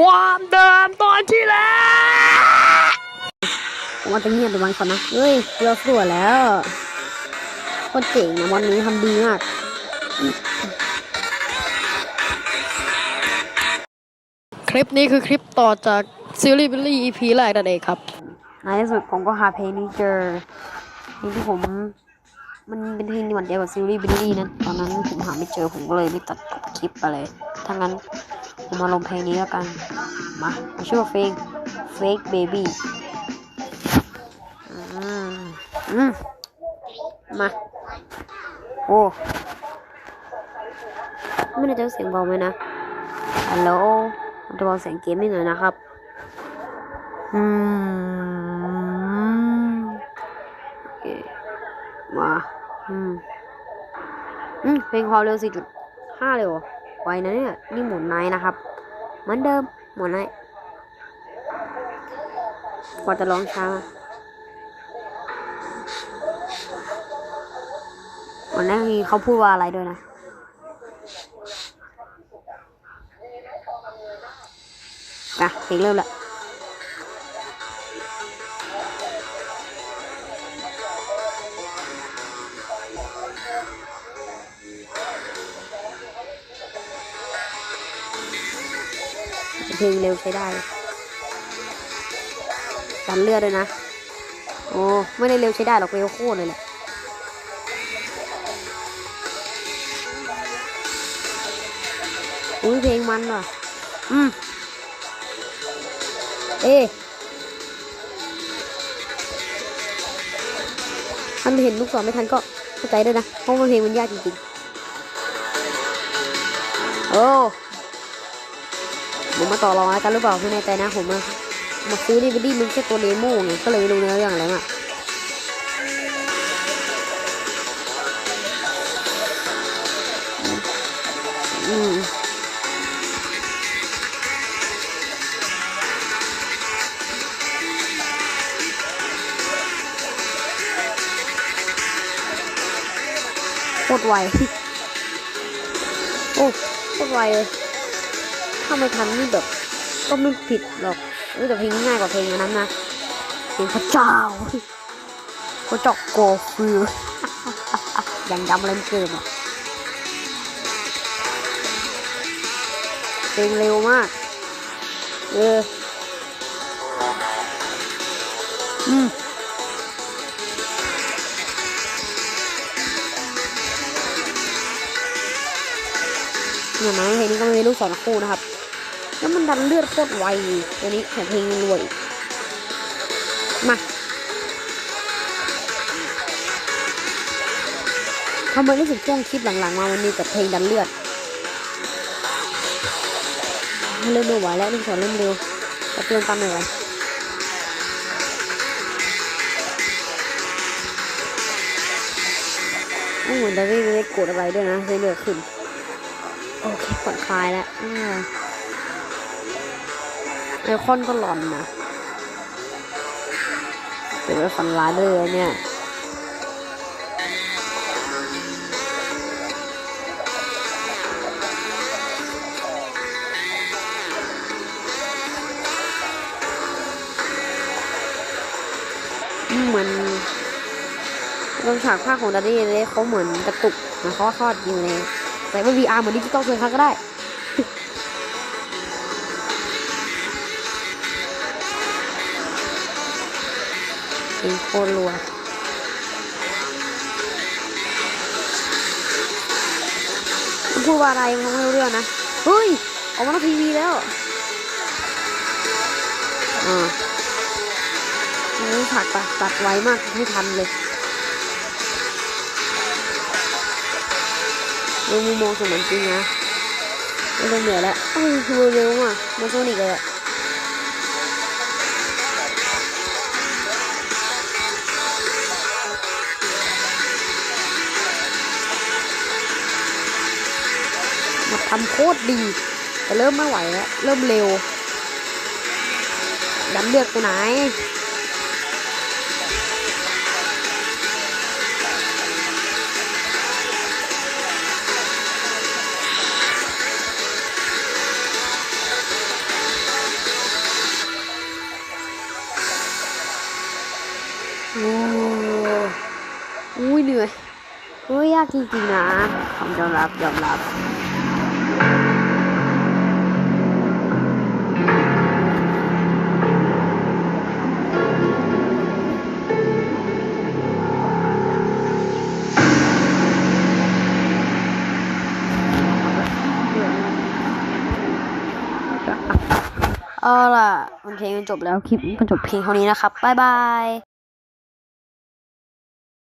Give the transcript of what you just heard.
ความเดิมตอนที่แล้วผมว่าจะเงียบไปวันก่อนนะเฮ้ยเราสวยแล้วโคตรเจ๋งนะวันนี้ทำดีมากคลิปนี้คือคลิปต่อจากซีรีส์บิลลี่ EP แรกนั่นเองครับในที่สุดผมก็หาเพลงนี้เจอเพลงที่ผม มันเป็นเพลงที่หวานเดียวกับซีรีส์บิลลี่นะตอนนั้นผมหาไม่เจอผมก็เลยไม่ตัดคลิปไปเลยถ้างั้น ผมมาลงเพลงนี้แล้วกัน มามาชื่อว่าเพลง Fake Baby อืมอืมมา โอ้ ไม่ได้จอเสียงเบาไหมนะ ฮัลโหลจะเบาเสียงเกมนิดหน่อยนะครับ อืมโอเคมา อืม อืม เพลงความเร็ว4.5เร็วอะไวนะเนี่ย นี่หมุนไนนะครับ เหมือนเดิมหมุนไนท์กว่าจะร้องช้าวันแรกนี้เขาพูดว่าอะไรด้วยนะ อะเพลงเริ่มละ เพลงเร็วใช้ได้เลยดันเลือดเลยนะ โอ้ไม่ได้เร็วใช้ได้หรอกเร็วโคตรเลยแหละอุ้ยเพลงมันว่ะ อืม เอ๊ะท่านเห็นลูกศรไม่ทันก็เข้าใจด้วยนะ เพราะว่าเพลงมันยากจริงๆ โอ้ ผมมาต่อรองแล้วกันหรือเปล่าไม่แน่ใจนะผมมามาซื้อดีวดีมันแค่ตัวเดโม่ไงก็เลยไม่รู้เนื้อเรื่องอะไรมากอืมโคตรไว โอ้โคตรไวเลย ถ้าไม่ทันนี่แบบก็ไม่ผิดหรอกแต่เพลงง่ายกว่าเพลงนั้นนะเพลงพระเจ้าพระจ้าโกฟือยังจำเล่นเกมอะเพลงเร็วมาก เออ อืมอย่างนั้นเพลงนี้ก็ไม่มีลูกศรคู่นะครับ แล้วมันดันเลือดโคตรไวตัวนี้แถมเพลงรวย มาทำไมรู้สึกช่วงคลิปหลังๆมามันมีแต่เพลงดันเลือดเริ่มไม่ไหวแล้วลูกศรเริ่มเร็วแต่เตือนตามหน่อยโอ้เหมือนดาวี่ไม่ได้กดอะไรด้วยนะเลยเลือดขึ้น โอเคผ่อนคลายแล้ว ไอคอนก็หลอนนะเดี๋ยวไปฝันร้ายเลยเนี่ยเหมือนตรงฉากภาคของดัดดี้เลยเขาเหมือนกระตุกนะเขาทอดอยู่ในใส่ว่า VR เหมือนดิจิตอลเลยครับก็ได้ เพลงโคตรรัวมันพูดว่าอะไรมันไม่รู้เรื่องนะ เฮ้ย ออกมาทีวีแล้วอ่านี่ฉากตัดตัดไวมากไม่ทันเลยดูมุมมองสมอนจริงนะไม่ต้องเหนื่อยแล้วเอ้ยคือเร็วมากมาโซนิกเลยอะ ทำโคตรดี แต่เริ่มไม่ไหวแล้วเริ่มเร็วดำเลือดไปไหนโอ้อุ้ยเหนื่อยเฮ้ยยากจริงๆนะผมยอมรับยอมรับ เอาล่ะมันเพลงมันจบแล้วคลิปมันจบเพลงเท่านี้นะครับบ๊ายบาย